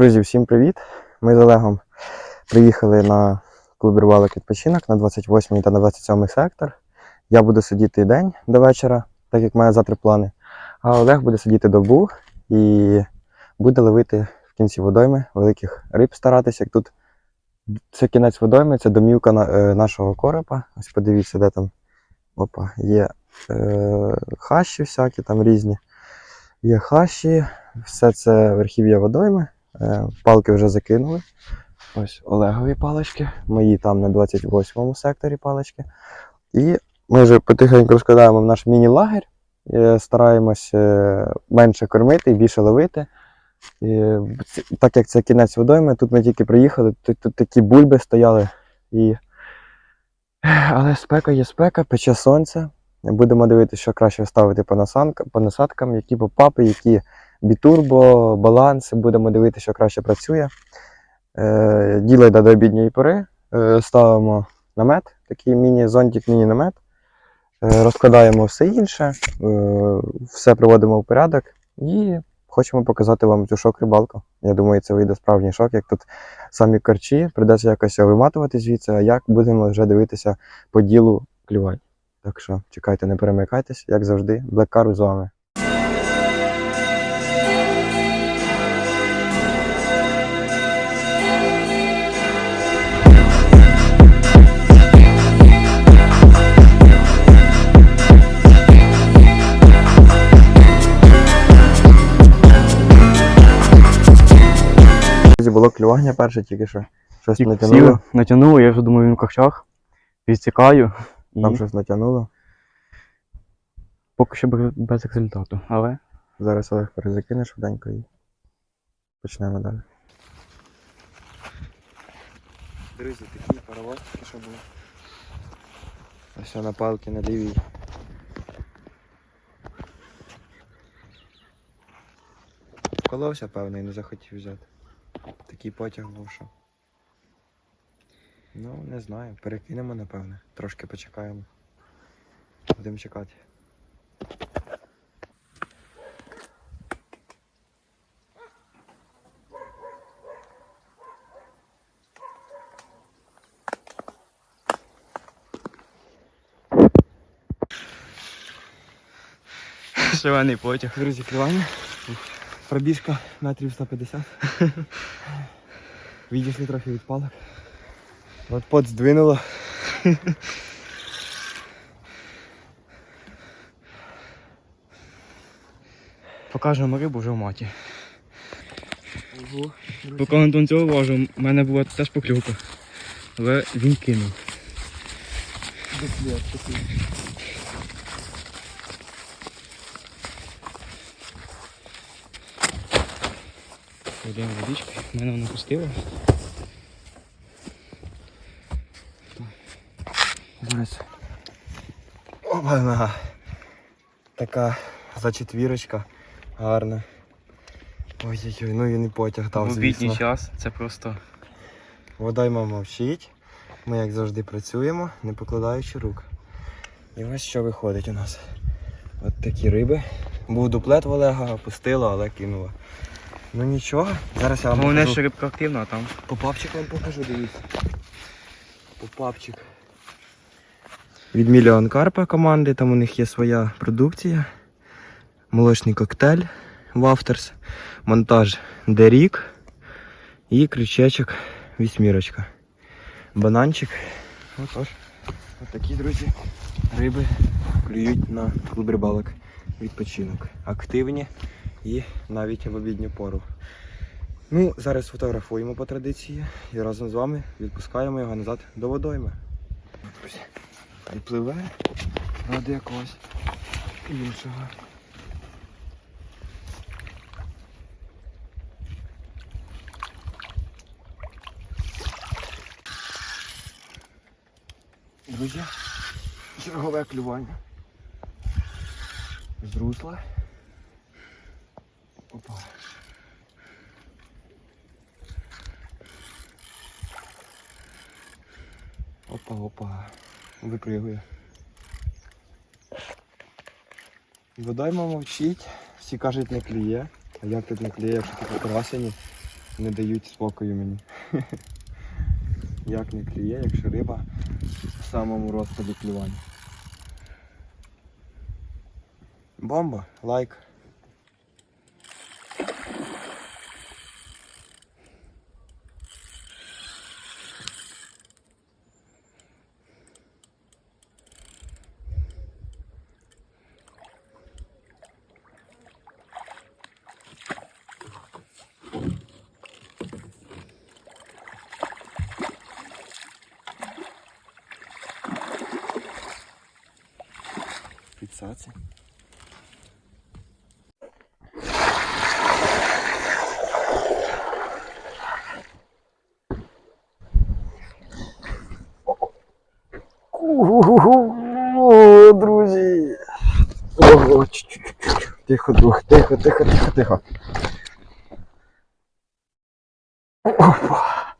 Друзі, всім привіт! Ми з Олегом приїхали на клуб рибалок відпочинок на 28 та на 27 сектор. Я буду сидіти день до вечора, так як маю завтра плани. А Олег буде сидіти добу і буде ловити в кінці водойми великих риб старатися. Тут це кінець водойми, це домівка е, нашого коропа. Ось подивіться, де там опа, є е, хащі всякі там різні. Є хащі, все це верхів'я водойми. Е, Палки вже закинули. Ось Олегові палички, мої там на 28-му секторі палички. І ми вже потихеньку розкладаємо наш міні-лагерь. Е, Стараємось е, менше кормити і більше ловити. І, так як це кінець водойми, тут ми тільки приїхали, тут, тут такі бульби стояли. І... Але спека є спека, пече сонце. Будемо дивитися, що краще ставити по, по насадкам, які попапи, які бітурбо, баланси. Будемо дивитися, що краще працює. Е, діло до обідньої пори. Е, ставимо намет, такий міні-зонтик, міні-намет. Е, розкладаємо все інше, все приводимо в порядок і хочемо показати вам цю шок-рибалку. Я думаю, це вийде справжній шок, як тут самі корчі, придеться якось виматувати звідси, а як будемо вже дивитися по ділу клювань. Так що чекайте, не перемикайтесь, як завжди, Black Car з вами. Було клювання перше, тільки що щось Тільки натягнуло. сіли, натягнуло, я вже думаю, він в корчах. Відсікаю. І Там щось натягнуло. поки що без- без результату. Але Зараз Олег перезакине швиденько і почнемо далі. Друзі, такі паровоз тільки що були. Ось на палки на лівій. Коловся, певно, і не захотів взяти. Такий потяг був, що. Ну, не знаю, перекинемо, напевне. Трошки почекаємо. Будемо чекати. шалений потяг. Друзі, клювання. Пробіжка метрів 150. Відійшли трохи від палок. От пот здвинуло. Покажемо рибу вже в маті. Ого, Поки Антон цього важив, у мене була теж поклювка. Але він кинув. Йдемо водички. В мене вона пустила. Зараз. Опа, така зачетвірочка. Гарна. Ой-ой-ой, ну і потяг В дав, обідній час це просто Водойма мовчить. Ми, як завжди, працюємо, не покладаючи рук. І ось що виходить у нас. От такі риби. Був дуплет в Олега, опустила, але кинула. Ну нічого, зараз я вам Головне, покажу. що рибка активна, а там Попапчик вам покажу, дивіться. Попапчик. Від Мільйон Карпа команди, там у них є своя продукція. Молочний коктейль Вафтерс, монтаж Дерік і крючечок вісьмірочка. Бананчик. Отож. Ось такі, друзі, риби клюють на клуб рибалок відпочинок. Активні і навіть в обідню пору. Ну, зараз фотографуємо по традиції і разом з вами відпускаємо його назад до водойми. Друзі, хай ради якогось іншого. Друзі, чергове клювання. З. Опа. Опа. Випригує. Водойма мовчить, всі кажуть не клює. А як тут не клює, якщо такі красені. не дають спокою мені. Як не клює, якщо риба в самому розпаді клювання. Бомба, лайк. Підсаці. О, друзі. Ого. Тихо, друг, тихо, тихо, тихо, тихо. Опа.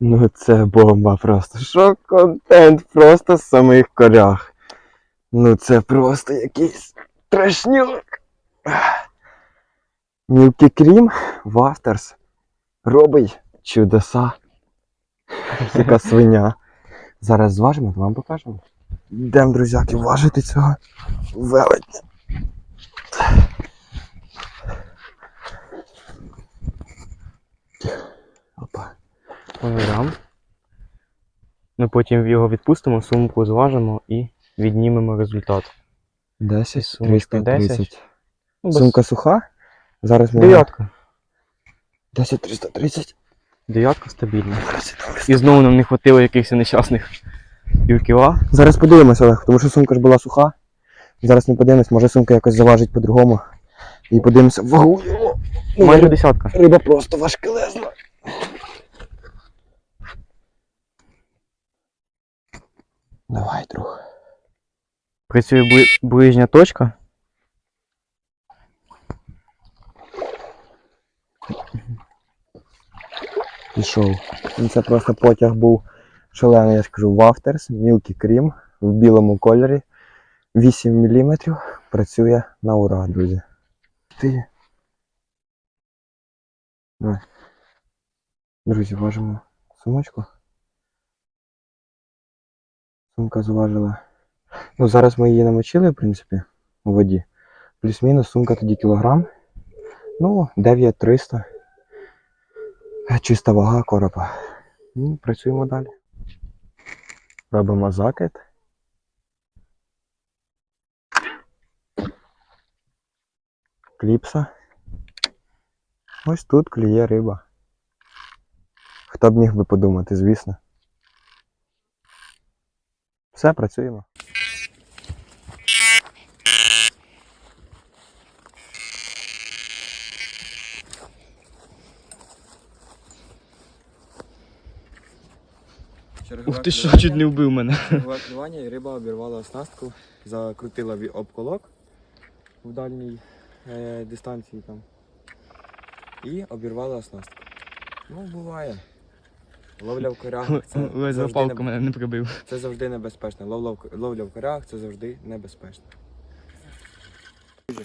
Ну це бомба просто. Що контент просто з самих корях. Ну це просто якийсь трешнюк. Мілкі Крім Вафтерс робить чудеса. Яка свиня. Зараз зважимо, вам покажемо. Йдемо, друзяки, важити цього велетня. Грам. Ми потім його відпустимо, сумку зважимо і віднімемо результат. 10, 330. Ну, без- Сумка суха. Зараз ми. Дев'ятка. 10, 330. Дев'ятка стабільна. І знову нам не хватило якихось нещасних півкіла. Зараз подивимося, Олег, тому що сумка ж була суха. Зараз не подивимось, може сумка якось заважить по-другому. І подивимося вагу. його. Ну, Майже десятка. Риба просто важкелезна. Давай, друг. Працює бли- ближня точка. Пішов. Ну, Це просто потяг був шалений, я скажу, Вафтерс, Мілкі Крім в білому кольорі. 8 мм. Працює на ура, друзі. Ти. Давай. Друзі, важимо сумочку. Сумка зважила. Ну, зараз ми її намочили, в принципі, у воді. Плюс-мінус сумка тоді кілограм. Ну, 9300. Чиста вага коропа. Ну, працюємо далі. Робимо закид. Кліпса. Ось тут клює риба. Хто б міг би подумати, звісно. Все, працюємо. Ух ти що, чуть не вбив мене. Чергове клювання і риба обірвала оснастку, закрутила ві- об колок в дальній е, дистанції там. І обірвала оснастку. Ну, буває. Ловля в корях це Ледь за завжди, палку мене не прибив. це завжди небезпечно. Ловля в, ловля в корях це завжди небезпечно. Друзі,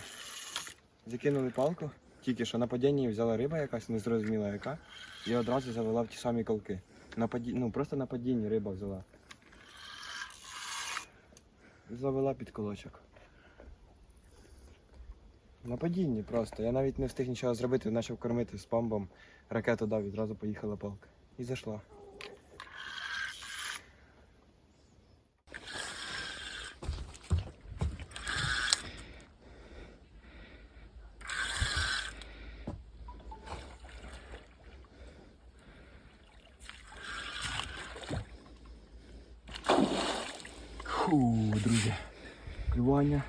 Закинули палку, тільки що на падінні взяла риба якась незрозуміла яка, і одразу завела в ті самі колки. На паді... Ну просто на падінні риба взяла. Завела під колочок. На падінні просто. Я навіть не встиг нічого зробити, почав кормити з памбом. Ракету дав, відразу поїхала палка. І зайшла. Фу, друзі. Клювання.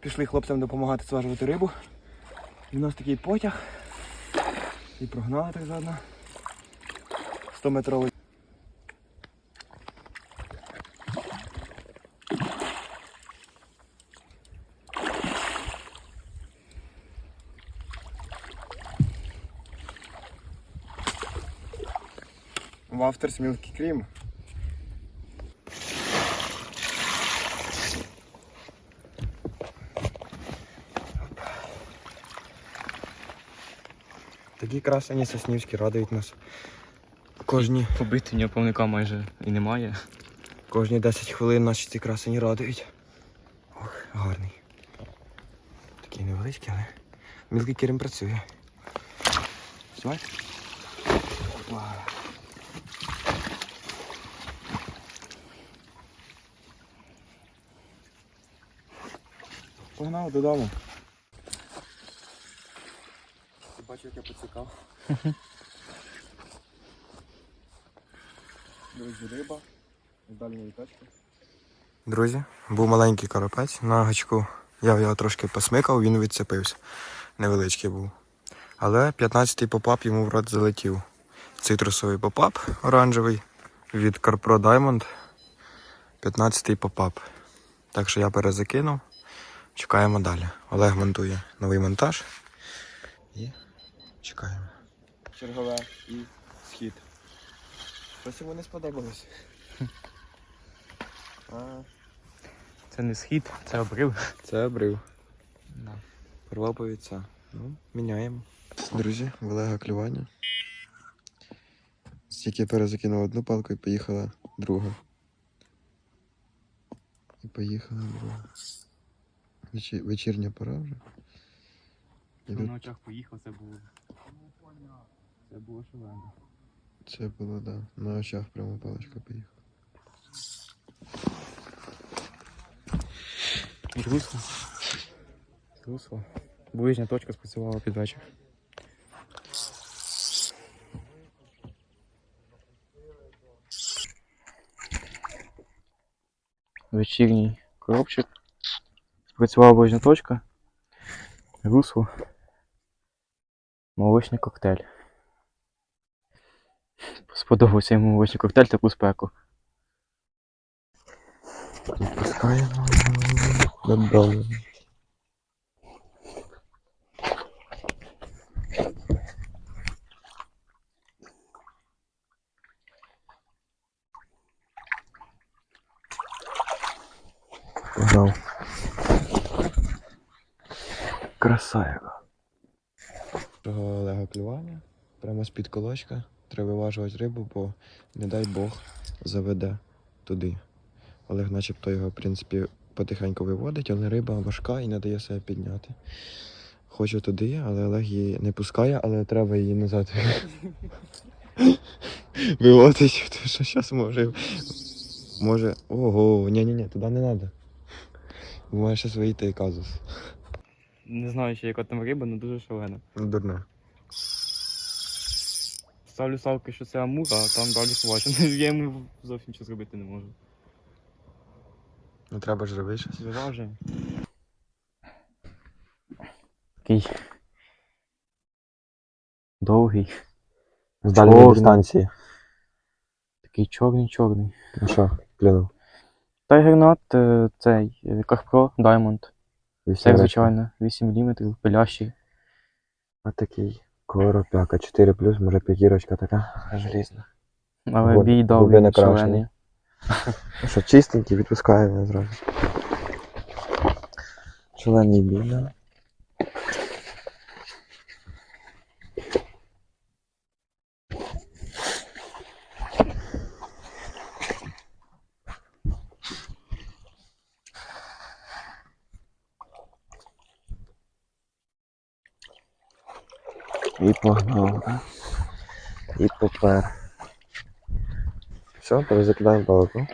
Пішли хлопцям допомагати зважувати рибу. І у нас такий потяг. І прогнали так заодно. 100 метровий. Вафтерс Мілкі Крім. Такі красені соснівські радують нас. Кожні, Побити ні повника майже і немає. кожні 10 хвилин наші ці красені радують. Ох, гарний. Такий невеличкий, але мілкий керем працює. Все? Погнали додому. Бачив, як я поцікав. Друзі, риба. З дальньої точки. Друзі, був маленький карапець на гачку. Я його трошки посмикав, він відцепився. Невеличкий був. Але 15-й попап йому в рот залетів. Цитрусовий попап оранжевий від Carpro Diamond. 15-й попап. Так що я перезакинув. Чекаємо далі. Олег монтує новий монтаж. І чекаємо. Чергове і схід. Щось йому не сподобалось. А, Це не схід, це обрив. це обрив. Порвав повіця. Ну, міняємо. Друзі, в Олега клювання. Стільки перезакинув одну палку і поїхала друга. І поїхала друга. Вечі- Вечірня пора вже. І тут На очах поїхав, це було. Це було шалено. Це було, да. На очах прямо паличка поїхала. Русло. Русло. Ближня точка спрацювала під вечір. Вечірній коробчик. Спрацювала ближня точка. Русло. Молочний коктейль. Сподобався йому молочний коктейль таку спеку. Відпускаємо додому. Погнав. Красава. Олега клювання. Прямо з-під колочка. Треба виважувати рибу, бо, не дай Бог, заведе туди. Олег начебто його, в принципі, потихеньку виводить, але риба важка і не дає себе підняти. Хочу туди, але Олег її не пускає, але треба її назад виводить, тому що зараз може. Може. Ого, ні-ні-ні, туди не треба. Може зараз вийти казус. Не знаю ще, яка там риба, але дуже шалена. Дурне. Ставлю ставки, що це амур, а там далі схвачено. Я йому зовсім нічого зробити не можу. Ну треба ж робити щось. Виважує. Такий. Довгий. З дальньої Чорний. дистанції. Такий чорний-чорний. Ну що, клюнув? Tiger Nut, е, цей е, Carpro Diamond. Все як звичайно. 8 мм, пилящий. А такий коропяка 4 плюс, може п'ятірочка така желізна. Але бій довгий шалений. Що, чистенький, відпускає мене зразу. Шалений бій, да. І погнав. І попер. Все, перезакидаємо палку.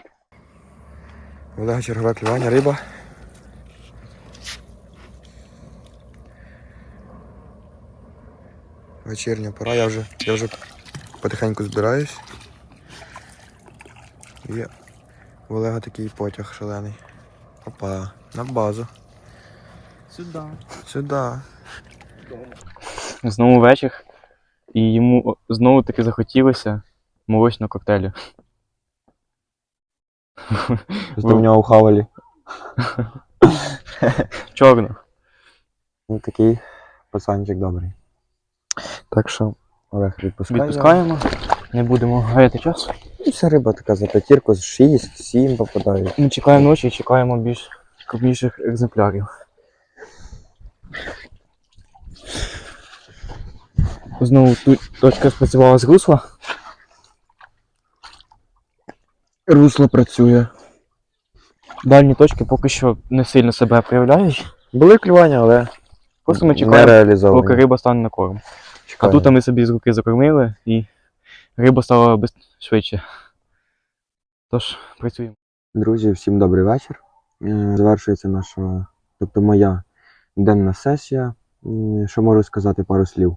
Олега чергове клювання, риба. Вечірня пора, я вже, я вже потихеньку збираюсь. І в Олега такий потяг шалений. Опа, на базу. Сюди. Сюди. Знову вечір. І йому знову таки захотілося молочного коктейлю. Щось в нього у хавалі. Чорного. Ну такий пацанчик добрий. Так що, Олег, відпускай. його. Відпускаємо. Не будемо гаяти час. І вся риба така за п'ятірку, з 6, 7 попадають. Ми чекаємо ночі і чекаємо більш крупніших екземплярів. Знову тут точка спрацювала з русла. Русло працює. Дальні точки поки що не сильно себе проявляють. Були клювання, але Просто ми чекаємо, поки риба стане на корм. А Чекаємо. тут ми собі з руки закормили і риба стала швидше. Тож, працюємо. Друзі, всім добрий вечір. Е, Завершується наша, тобто моя денна сесія. Що можу сказати пару слів.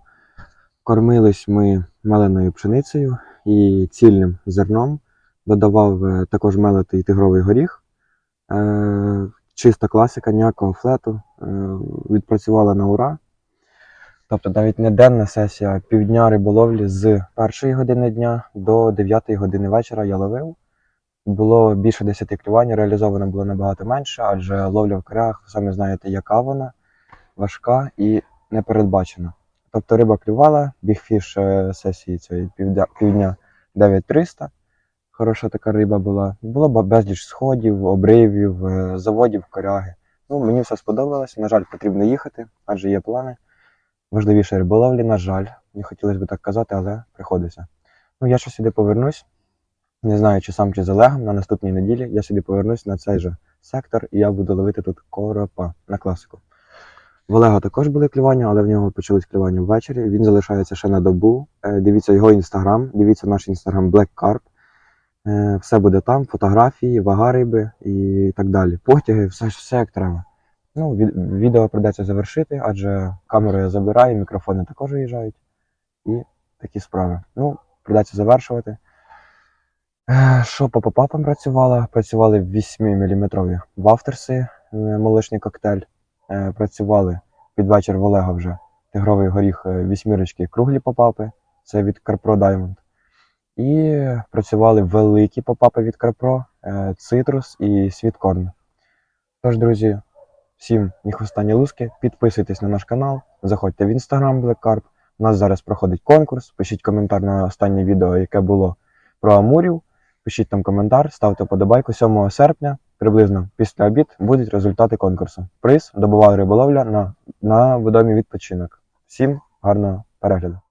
Кормились ми меленою пшеницею і цільним зерном. Додавав е, також мелитий тигровий горіх. Е, Чиста класика, ніякого флету. Е, Відпрацювала на ура. Тобто навіть не денна сесія, а півдня риболовлі з першої години дня до 9 години вечора я ловив було більше 10 клювань, реалізовано було набагато менше, адже ловля в корях, самі знаєте, яка вона, важка і непередбачена. Тобто риба клювала, бігфіш е, сесії цієї півдня, півдня 9300. Хороша така риба була. Було безліч сходів, обривів, е, заводів, коряги. Ну, мені все сподобалось. На жаль, потрібно їхати, адже є плани. Важливіше риболовлі, на жаль. Не хотілося б так казати, але приходиться. Ну, я ще сюди повернусь. Не знаю, чи сам чи з Олегом на наступній неділі я сюди повернусь на цей же сектор, і я буду ловити тут коропа на класику. В Олега також були клювання, але в нього почались клювання ввечері. Він залишається ще на добу. Е, Дивіться його інстаграм, дивіться наш інстаграм Black Carp. Е, Все буде там, фотографії, вага риби і так далі. Потяги, все, все як треба. Ну, від- відео придеться завершити, адже камеру я забираю, мікрофони також виїжджають. І такі справи. Ну, придеться завершувати. Е, Що по попапам працювала? Працювали 8-мм вафтерси, молочний коктейль. Е, Працювали під вечір в Олега вже тигровий горіх е, вісьмірочки круглі попапи, це від CarPro Diamond. І працювали великі попапи від CarPro, е, цитрус і світкорн. Тож, друзі, всім ні хвоста, ні луски. Підписуйтесь на наш канал, заходьте в інстаграм Black Carp. У нас зараз проходить конкурс. Пишіть коментар на останнє відео, яке було про Амурів. Пишіть там коментар, ставте подобайку 7 серпня, приблизно після обід, будуть результати конкурсу. Приз добувала риболовля на, на відомий відпочинок. Всім гарного перегляду.